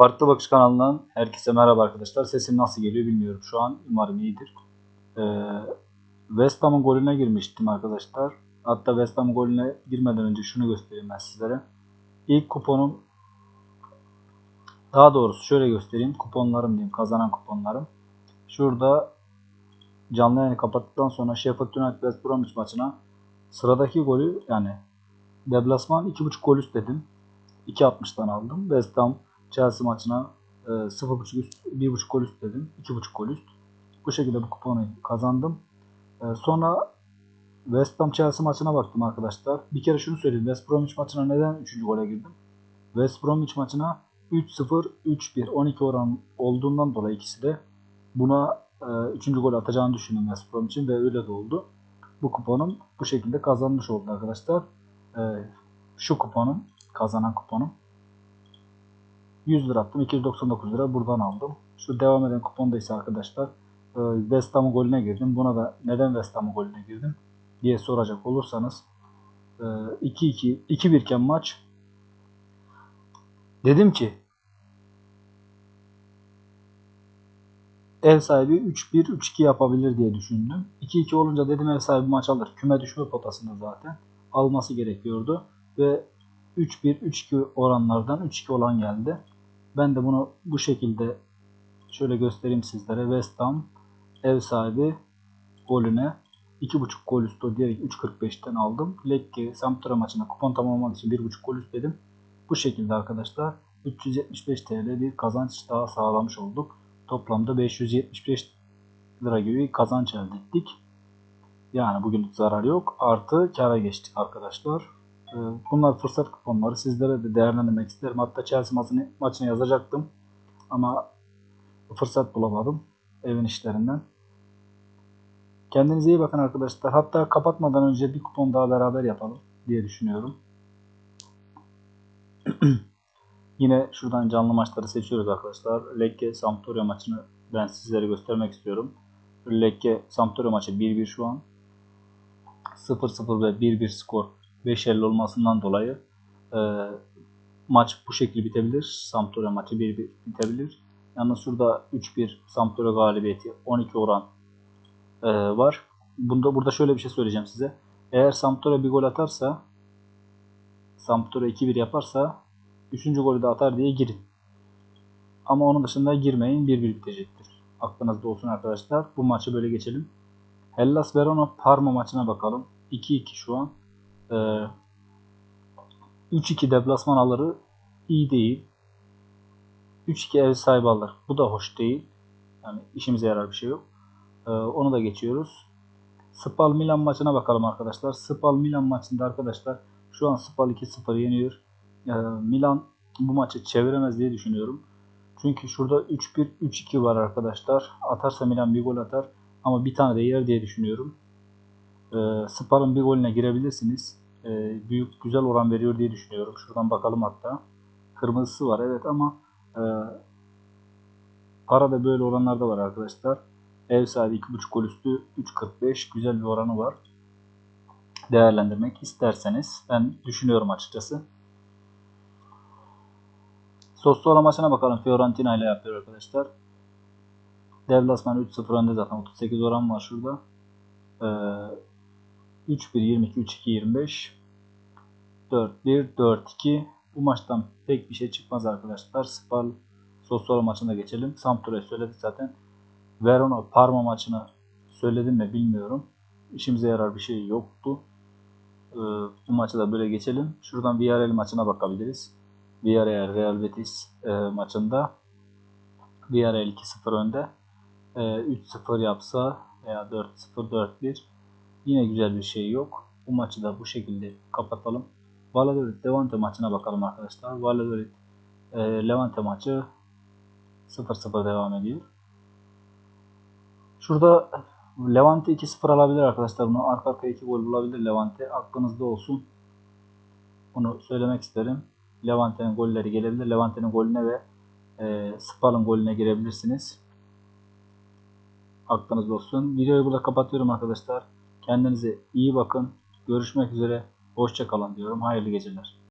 Farklı Bakış kanalından herkese merhaba arkadaşlar. Sesim nasıl geliyor bilmiyorum şu an. Umarım iyidir. Ee, West Ham'ın golüne girmiştim arkadaşlar. Hatta West Ham'ın golüne girmeden önce şunu göstereyim ben sizlere. İlk kuponum daha doğrusu şöyle göstereyim. Kuponlarım diyeyim. Kazanan kuponlarım. Şurada canlı yayını kapattıktan sonra Sheffield United West Bromwich maçına sıradaki golü yani deplasman 2.5 gol üst dedim. 2.60'dan aldım. West Ham Chelsea maçına e, 0.5 üst, 1.5 gol üst dedim. 2.5 gol üst. Bu şekilde bu kuponu kazandım. E, sonra West Ham Chelsea maçına baktım arkadaşlar. Bir kere şunu söyleyeyim. West Bromwich maçına neden 3. gole girdim? West Bromwich maçına 3-0, 3-1, 12 oran olduğundan dolayı ikisi de buna 3. E, gol atacağını düşündüm West Bromwich'in ve öyle de oldu. Bu kuponum bu şekilde kazanmış oldu arkadaşlar. E, şu kuponum, kazanan kuponum 100 lira attım. 299 lira buradan aldım. Şu devam eden kuponda ise arkadaşlar e, West Ham'ın golüne girdim. Buna da neden West Ham'ın golüne girdim diye soracak olursanız 2-2 2-1 iken maç dedim ki ev sahibi 3-1 3-2 yapabilir diye düşündüm. 2-2 olunca dedim ev sahibi maç alır. Küme düşme potasında zaten alması gerekiyordu ve 3-1 3-2 oranlardan 3-2 olan geldi. Ben de bunu bu şekilde şöyle göstereyim sizlere. West Ham ev sahibi golüne 2.5 gol üstü diyerek 3.45'ten aldım. Lecce Sampdoria maçında kupon tamamlamak için 1.5 gol üst dedim. Bu şekilde arkadaşlar 375 TL bir kazanç daha sağlamış olduk. Toplamda 575 lira gibi kazanç elde ettik. Yani bugün zarar yok. Artı kara geçtik arkadaşlar. Ee, bunlar fırsat kuponları. Sizlere de değerlendirmek isterim. Hatta Chelsea maçını, maçını yazacaktım. Ama fırsat bulamadım. Evin işlerinden. Kendinize iyi bakın arkadaşlar. Hatta kapatmadan önce bir kupon daha beraber yapalım diye düşünüyorum. Yine şuradan canlı maçları seçiyoruz arkadaşlar. Lecce Sampdoria maçını ben sizlere göstermek istiyorum. Lecce Sampdoria maçı 1-1 şu an. 0-0 ve 1-1 skor 5-50 olmasından dolayı e, maç bu şekilde bitebilir. Sampdoria maçı 1-1 bitebilir. Yalnız şurada 3-1 Sampdoria galibiyeti 12 oran e, var. Bunda burada şöyle bir şey söyleyeceğim size. Eğer Sampdoria bir gol atarsa Sampdoria 2-1 yaparsa 3. golü de atar diye girin. Ama onun dışında girmeyin. 1-1 bitecektir. Aklınızda olsun arkadaşlar. Bu maçı böyle geçelim. Hellas Verona Parma maçına bakalım. 2-2 şu an. Ee, 3-2 deplasman alırı iyi değil. 3-2 ev sahibi alır. Bu da hoş değil. Yani işimize yarar bir şey yok. Ee, onu da geçiyoruz. Spal Milan maçına bakalım arkadaşlar. Spal Milan maçında arkadaşlar şu an Spal 2-0 yeniyor. Ee, Milan bu maçı çeviremez diye düşünüyorum. Çünkü şurada 3-1 3-2 var arkadaşlar. Atarsa Milan bir gol atar ama bir tane de yer diye düşünüyorum. Ee, Spal'ın bir golüne girebilirsiniz. Ee, büyük güzel oran veriyor diye düşünüyorum. Şuradan bakalım hatta. Kırmızısı var evet ama e, para da böyle oranlarda var arkadaşlar. Ev sahibi 2.5 gol üstü 3.45 güzel bir oranı var. Değerlendirmek isterseniz ben düşünüyorum açıkçası. Sossuola maçına bakalım. Fiorentina ile yapıyor arkadaşlar. Devlasman 3-0 önde zaten. 38 oran var şurada. Ee, 3-1, 22, 3-2, 25. 4-1, 4-2. Bu maçtan pek bir şey çıkmaz arkadaşlar. Spal Sossuola maçına geçelim. Sampdoria söyledik zaten. Verona Parma maçını söyledim mi bilmiyorum. İşimize yarar bir şey yoktu. Ee, bu maçı da böyle geçelim. Şuradan Villarreal maçına bakabiliriz. Villarreal Real Betis e, maçında Villarreal 2-0 önde. E, 3-0 yapsa veya 4-0 4-1 yine güzel bir şey yok. Bu maçı da bu şekilde kapatalım. Valladolid Levante maçına bakalım arkadaşlar. Valladolid e, Levante maçı 0-0 devam ediyor. Şurada Levante 2-0 alabilir arkadaşlar. Bunu arka arkaya 2 gol bulabilir Levante. Aklınızda olsun. Bunu söylemek isterim. Levante'nin golleri gelebilir. Levante'nin golüne ve e, Spal'ın golüne girebilirsiniz. Aklınızda olsun. Videoyu burada kapatıyorum arkadaşlar. Kendinize iyi bakın. Görüşmek üzere. Hoşçakalın diyorum. Hayırlı geceler.